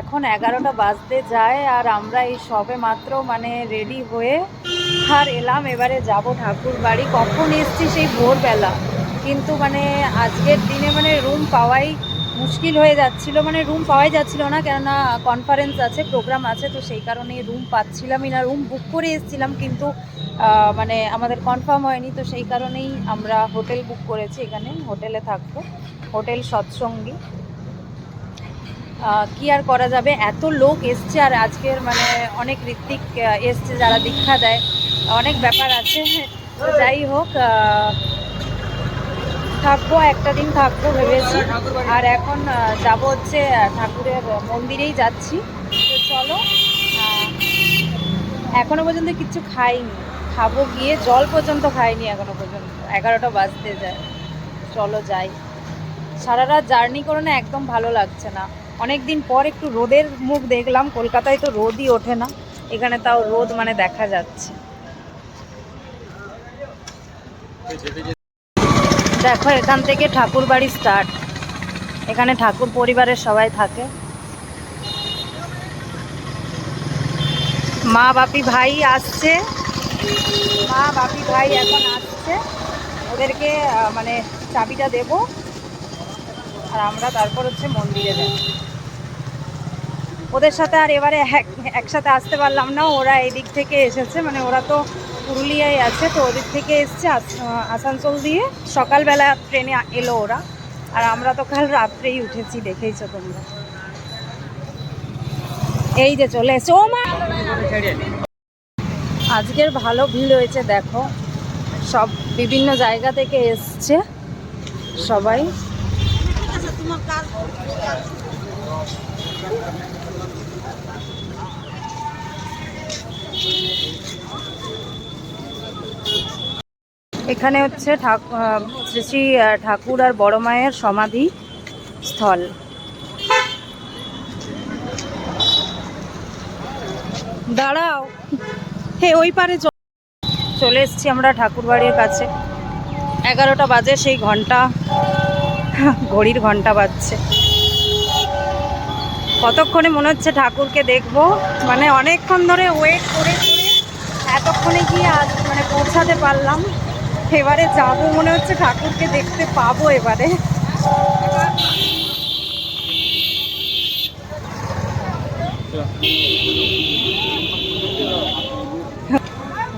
এখন এগারোটা বাজতে যায় আর আমরা এই সবে মাত্র মানে রেডি হয়ে আর এলাম, এবারে যাব ঠাকুর বাড়ি। কখন এসছি সেই ভোরবেলা। কিন্তু মানে আজকের দিনে মানে রুম পাওয়াই মুশকিল হয়ে যাচ্ছিল। মানে রুম পাওয়াই যাচ্ছিল না, কেননা কনফারেন্স আছে প্রোগ্রাম আছে, তো সেই কারণে রুম পাচ্ছিলামই না। রুম বুক করে এসেছিলাম, কিন্তু মানে আমাদের কনফার্ম হয়নি, তো সেই কারণেই আমরা হোটেল বুক করেছি এখানে। হোটেলে থাকব। হোটেল সৎসঙ্গী। কি আর করা যাবে? এত লোক এসছে আর আজকের মানে অনেক ঋত্বিক এসছে যারা দীক্ষা দেয়। অনেক ব্যাপার আছে। যাই হোক থাকব, একটা দিন থাকব ভেবেছি। আর এখন যাব হচ্ছে ঠাকুরের মন্দিরেই যাচ্ছি। তো চলো এখনও পর্যন্ত কিচ্ছু খাইনি। খাব গিয়ে, জল পর্যন্ত খাইনি এখনও পর্যন্ত। এগারোটা বাজতে যায়। চলো যাই। সারা রাত জার্নি করে না একদম ভালো লাগছে না। অনেক দিন পর একটু রোদের মুখ দেখলাম, কলকাতায় তো রোদই ওঠে না, এখানে তাও রোদ মানে দেখা যাচ্ছে। দেখো, এখান থেকে ঠাকুর বাড়ি স্টার্ট এখানে ঠাকুর পরিবারের সবাই থাকে। মা বাপি ভাই আসছে। মা বাপি ভাই এখন আসছে। ওদেরকে মানে চাবিটা দেব। আর আমরা তারপর হচ্ছে মন্দিরে যাব ওদের সাথে আর এবারে এক- একসাথে আসতে পারলাম না, ওরা এদিক থেকে এসেছে মানে ওরা তো পুরুলিয়ায় আছে, তো ওদিক থেকে এসছে আসানসোল দিয়ে। সকালবেলা ট্রেনে এলো ওরা, আর আমরা তো কাল রাত্রেই উঠেছি, দেখেইছো তোমরা। এই যে চলে এসছে। ও মা! আজকের ভালো ভিড় হয়েছে, দেখো। সব বিভিন্ন জায়গা থেকে এসছে সবাই। এখানে হচ্ছে শ্রী শ্রী ঠাকুর আর বড় মায়ের সমাধি স্থল। দাঁড়াও। হে, ওই পারে চলে এসেছি আমরা ঠাকুর বাড়ির কাছে। এগারোটা বাজে সেই ঘণ্টা। ঘড়ির ঘণ্টা বাজছে। কতক্ষণে মনে হচ্ছে ঠাকুরকে দেখব? মানে অনেকক্ষণ ধরে ওয়েট করে করে এতক্ষণে গিয়ে আজ মানে পৌঁছাতে পারলাম। এবারে যাব মনে হচ্ছে ঠাকুরকে দেখতে পাবো এবারে।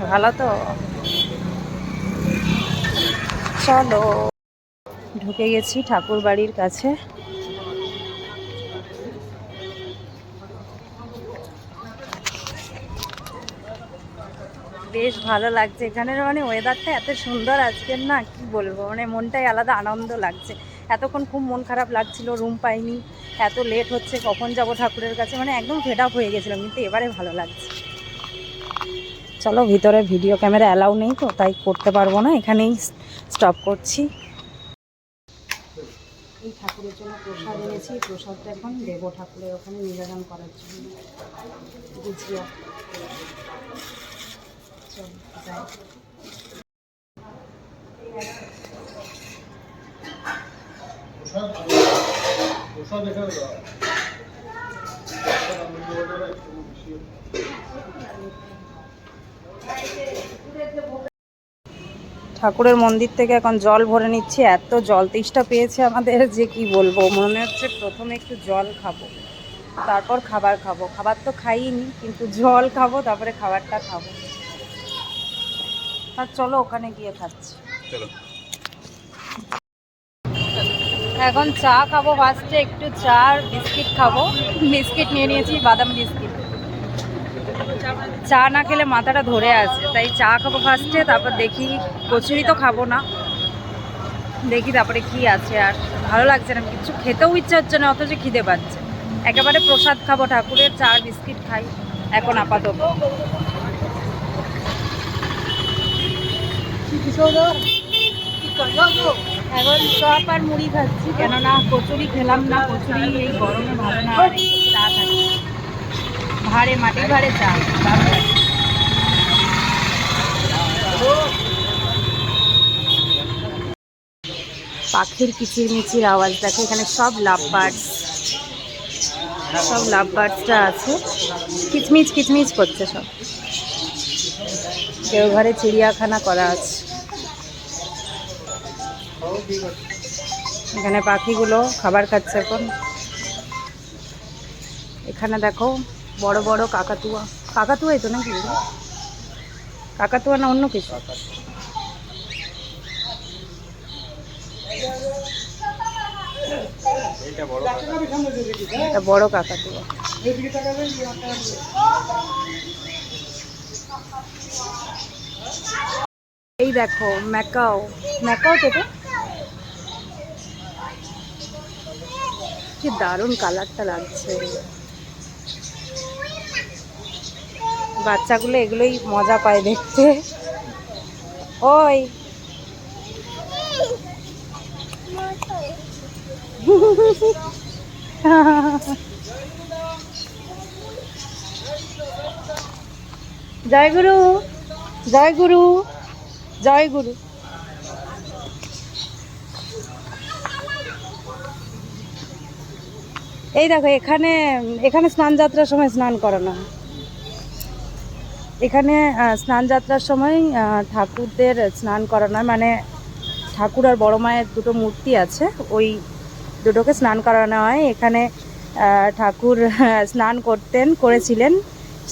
ভালো তো? চলো। ঢুকে গেছি ঠাকুর বাড়ির কাছে। বেশ ভালো লাগছে। এখানের মানে ওয়েদারটা এত সুন্দর আজকের না, কি বলব? মানে মনটাই আলাদা আনন্দ লাগছে। এতক্ষণ খুব মন খারাপ লাগছিল রুম পাইনি। এত লেট হচ্ছে, কখন যাব ঠাকুরের কাছে? মানে একদম ফেড আপ হয়ে গেছিলাম, কিন্তু এবারে ভালো লাগছে। চলো, ভিতরে ভিডিও ক্যামেরা অ্যালাউ নেই তো, তাই করতে পারব না। এখানেই স্টপ করছি। এই ঠাকুরের জন্য প্রসাদ এনেছি। প্রসাদটা এখন দেব ঠাকুরের ওখানে নিবেদন করার জন্য। গুজিয়া চলো, যাই। ঠাকুরের মন্দির থেকে এখন জল ভরে নিচ্ছি। এত জল তেষ্টা পেয়েছে আমাদের যে কি বলব? মনে হচ্ছে প্রথমে একটু জল খাব। তারপর খাবার খাব। খাবার তো খাইনি কিন্তু জল খাব তারপরে খাবারটা খাব। আর চলো ওখানে গিয়ে খাচ্ছি। এখন চা খাব ফার্স্টে একটু চা আর বিস্কিট খাব। বিস্কিট নিয়ে নিয়েছি বাদাম বিস্কিট। চা না খেলে মাথাটা ধরে আছে। তাই চা খাব ফার্স্টে তারপর দেখি কচুরি তো খাব না। দেখি তারপরে কি আছে আর ভালো লাগছে না কিছু খেতেও ইচ্ছা হচ্ছে না অথচ খিদে পাচ্ছে। একেবারে প্রসাদ খাব ঠাকুরের চা বিস্কিট খাই এখন আপাতত। এখন চপ আর মুড়ি খাচ্ছি কেননা কচুরি খেলাম না কচুরি এই গরমে ভালো না। ভাড়ে মাটি ভাড়ে চা। পাখির কিচিরমিচির আওয়াজ দেখো এখানে সব লাভ বার্ডস সব লাভ বার্ডসটা আছে। কিচমিচ কিচমিচ করছে সব। কেউ ঘরে চিড়িয়াখানা করা আছে। এখানে পাখিগুলো খাবার খাচ্ছে এখন। এখানে দেখো বড় বড় কাকাতুয়া। কাকাতুয়াই তো নাকি? কাকাতুয়া না অন্য কিছু? এটা বড় কাকাতুয়া। এই দেখো, ম্যাকাও। ম্যাকাও এটা? কি দারুণ কালারটা লাগছে। বাচ্চাগুলো এগুলোই মজা পায় দেখতে। ওই। জয় গুরু জয় গুরু জয় গুরু। এই দেখো, এখানে এখানে স্নান যাত্রার সময় স্নান করানো হয়। এখানে স্নান যাত্রার সময় ঠাকুরদের স্নান করানো মানে ঠাকুর আর বড় মায়ের দুটো মূর্তি আছে, ওই দুটোকে স্নান করানো হয়। এখানে ঠাকুর স্নান করতেন, করেছিলেন।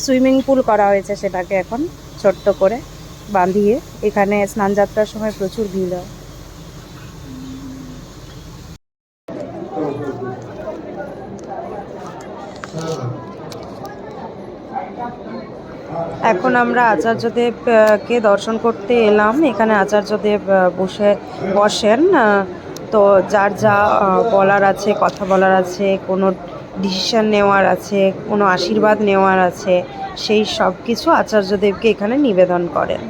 সুইমিং পুল করা হয়েছে সেটাকে এখন, ছোট্ট করে বাঁধিয়ে। এখানে স্নান যাত্রার সময় প্রচুর ভিড় হয়। এখন আমরা আচার্যদেব আহ, কে দর্শন করতে এলাম। এখানে আচার্যদেব বসে বসেন। তো যার যা বলার আছে কথা বলার আছে কোনো ডিসিশন নেওয়ার আছে কোনো আশীর্বাদ নেওয়ার আছে সেই সব কিছু আচার্যদেবকে এখানে নিবেদন করেন।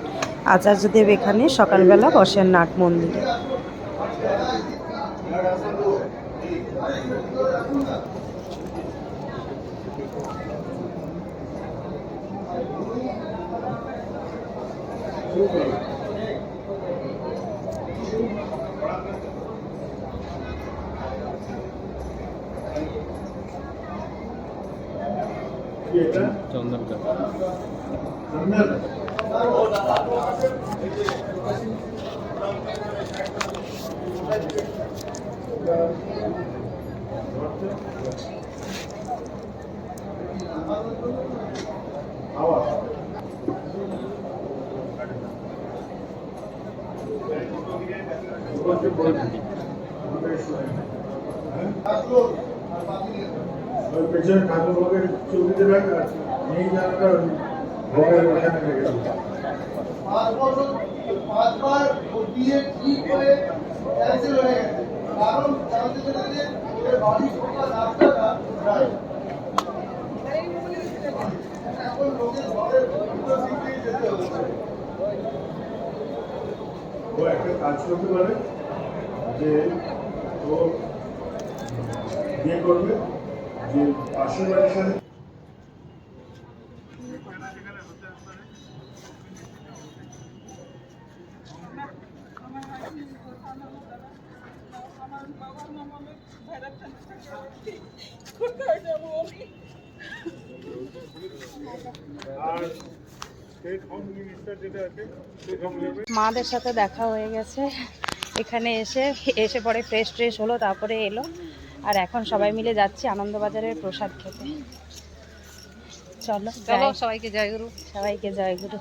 আচার্যদেব এখানে সকালবেলা বসেন নাট মন্দিরে। 정답자. 정답. ওই পেছনে ঠাকুর ভোগের চৌকিতে রাখ এই জায়গাটা ভোগের ওখানে রেখে পাঁচ বছর পাঁচবার ও বিয়ে করে ক্যান্সেল হয়ে গেছে? কারণ জানতে পেরেছে যে বাড়ি ঢোকা রাস্তাটা প্রায় এখন লোকের ঘরের ভিতর দিক দিয়ে যেতে হচ্ছে। ও একটা কাজ করতে পারে যে ও বিয়ে করবে যে পাশের বাড়ির সাথে মাদের সাথে দেখা হয়ে গেছে। এখানে এসে এসে পরে ফ্রেশ ট্রেশ হলো তারপরে এলো। আর এখন সবাই মিলে যাচ্ছি আনন্দবাজারের প্রসাদ খেতে। চলো চলো সবাইকে জয় গুরু। সবাইকে জয় গুরু।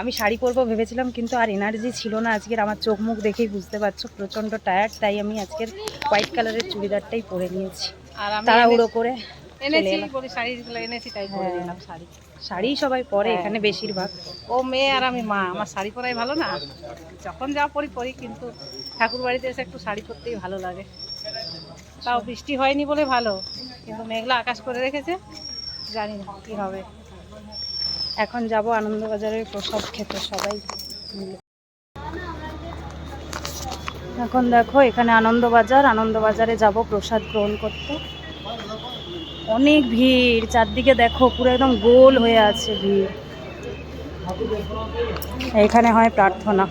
আমি শাড়ি পরবো ভেবেছিলাম কিন্তু আর এনার্জি ছিল না আজকের। আমার চোখ মুখ দেখেই বুঝতে পারছ প্রচণ্ড টায়ার্ড তাই আমি আজকের হোয়াইট কালারের চুড়িদারটাই পরে নিয়েছি। আর আমি তাড়াহুড়ো করে এনেছি শাড়িগুলো এনেছি তাই পরে হ্যাঁ। নিলাম শাড়ি। শাড়ি সবাই পরে হ্যাঁ। এখানে বেশিরভাগ। ও মেয়ে আর আমি মা আমার শাড়ি পরাই ভালো না। যখন যা পরি পরি কিন্তু ঠাকুর বাড়িতে এসে একটু শাড়ি পরতেই ভালো লাগে। তাও বৃষ্টি হয়নি বলে ভালো কিন্তু মেঘলা আকাশ করে রেখেছে জানি না কি হবে। এখন যাব আনন্দবাজারের প্রসাদ খেতে সবাই এখন দেখো এখানে আনন্দবাজার আনন্দবাজারে যাব প্রসাদ গ্রহণ করতে। অনেক ভিড়, চারদিকে দেখো পুরো একদম গোল হয়ে আছে ভিড়। এখানে হয় প্রার্থনা।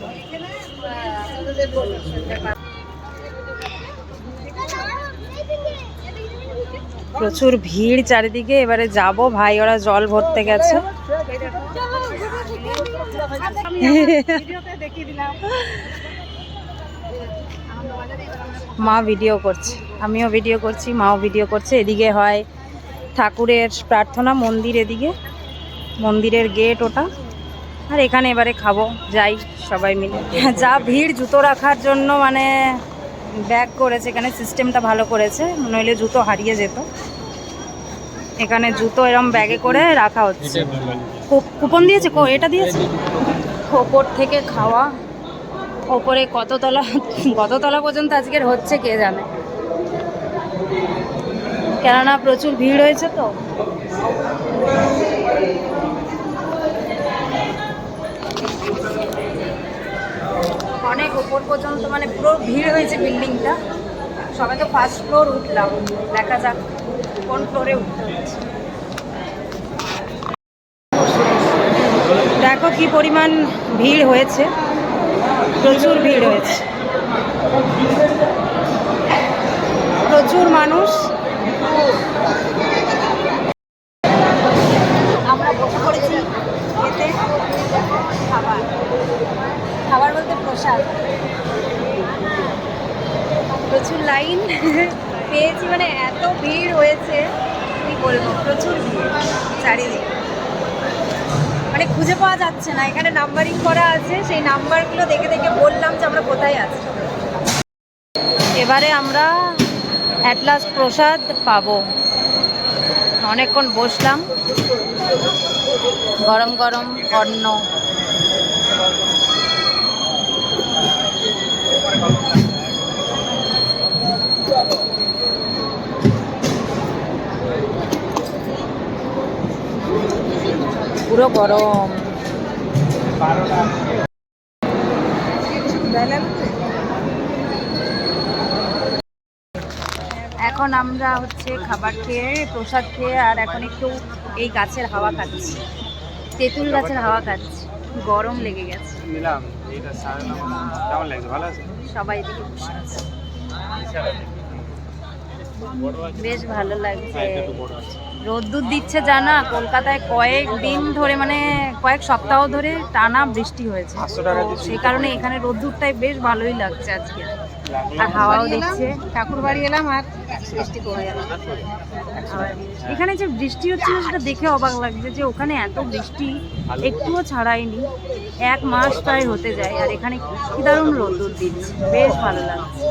প্রচুর ভিড় চারিদিকে, এবারে যাব। ভাই, ওরা জল ভরতে গেছে। মা ভিডিও করছে। আমিও ভিডিও করছি, মাও ভিডিও করছে। এদিকে হয় ঠাকুরের প্রার্থনা মন্দির এদিকে। মন্দিরের গেট ওটা। আর এখানে এবারে খাব যাই সবাই মিলে। যা ভিড় জুতো রাখার জন্য মানে ব্যাগ করেছে এখানে সিস্টেমটা ভালো করেছে। নইলে জুতো হারিয়ে যেত। এখানে জুতো এরম ব্যাগে করে রাখা হচ্ছে। কুপন দিয়েছে? কো এটা দিয়েছে। ওপর থেকে খাওয়া। ওপরে কততলা কততলা পর্যন্ত আজকের হচ্ছে কে জানে? কেননা প্রচুর ভিড় হয়েছে তো। অনেক ওপর পর্যন্ত মানে পুরো ভিড় হয়েছে বিল্ডিংটা। সবাই তো ফার্স্ট ফ্লোর উঠলাম দেখা যাক কোন ফ্লোরে উঠতে হচ্ছে। দেখো কি পরিমাণ ভিড় হয়েছে প্রচুর ভিড় হয়েছে। প্রচুর মানুষ আমরা বসে পড়েছি এতে খাবার। খাবার বলতে প্রসাদ। প্রচুর লাইন পেয়েছি মানে এত ভিড় হয়েছে, কি বলব, প্রচুর ভিড় চারিদিকে। মানে খুঁজে পাওয়া যাচ্ছে না, এখানে নাম্বারিং করা আছে, সেই নাম্বারগুলো দেখে দেখে বললাম যে আমরা কোথায় আছি। এবারে আমরা অ্যাট লাস্ট প্রসাদ পাবো। অনেকক্ষণ বসলাম। গরম গরম অন্ন পুরো গরম। এখন আমরা হচ্ছে খাবার খেয়ে প্রসাদ খেয়ে আর এখন একটু এই গাছের হাওয়া খাচ্ছি। তেঁতুল গাছের হাওয়া খাচ্ছি। গরম লেগে গেছে। সবাই এদিকে বসে আছে। বেশ ভালো লাগছে। রোদ্দুর দিচ্ছে জানা কলকাতায় কয়েক দিন ধরে মানে কয়েক সপ্তাহ ধরে টানা বৃষ্টি হয়েছে। সেই কারণে এখানে রোদ্দুরটাই বেশ ভালোই লাগছে আজকে। আর হাওয়াও দিচ্ছে। ঠাকুর বাড়ি এলাম আর বৃষ্টি কমে গেল। এখানে যে বৃষ্টি হচ্ছিল সেটা দেখে অবাক লাগছে যে ওখানে এত বৃষ্টি একটুও ছাড়ায়নি এক মাস প্রায় হতে যায়, আর এখানে কি দারুণ রোদ্দুর দিচ্ছে। বেশ ভালো লাগছে।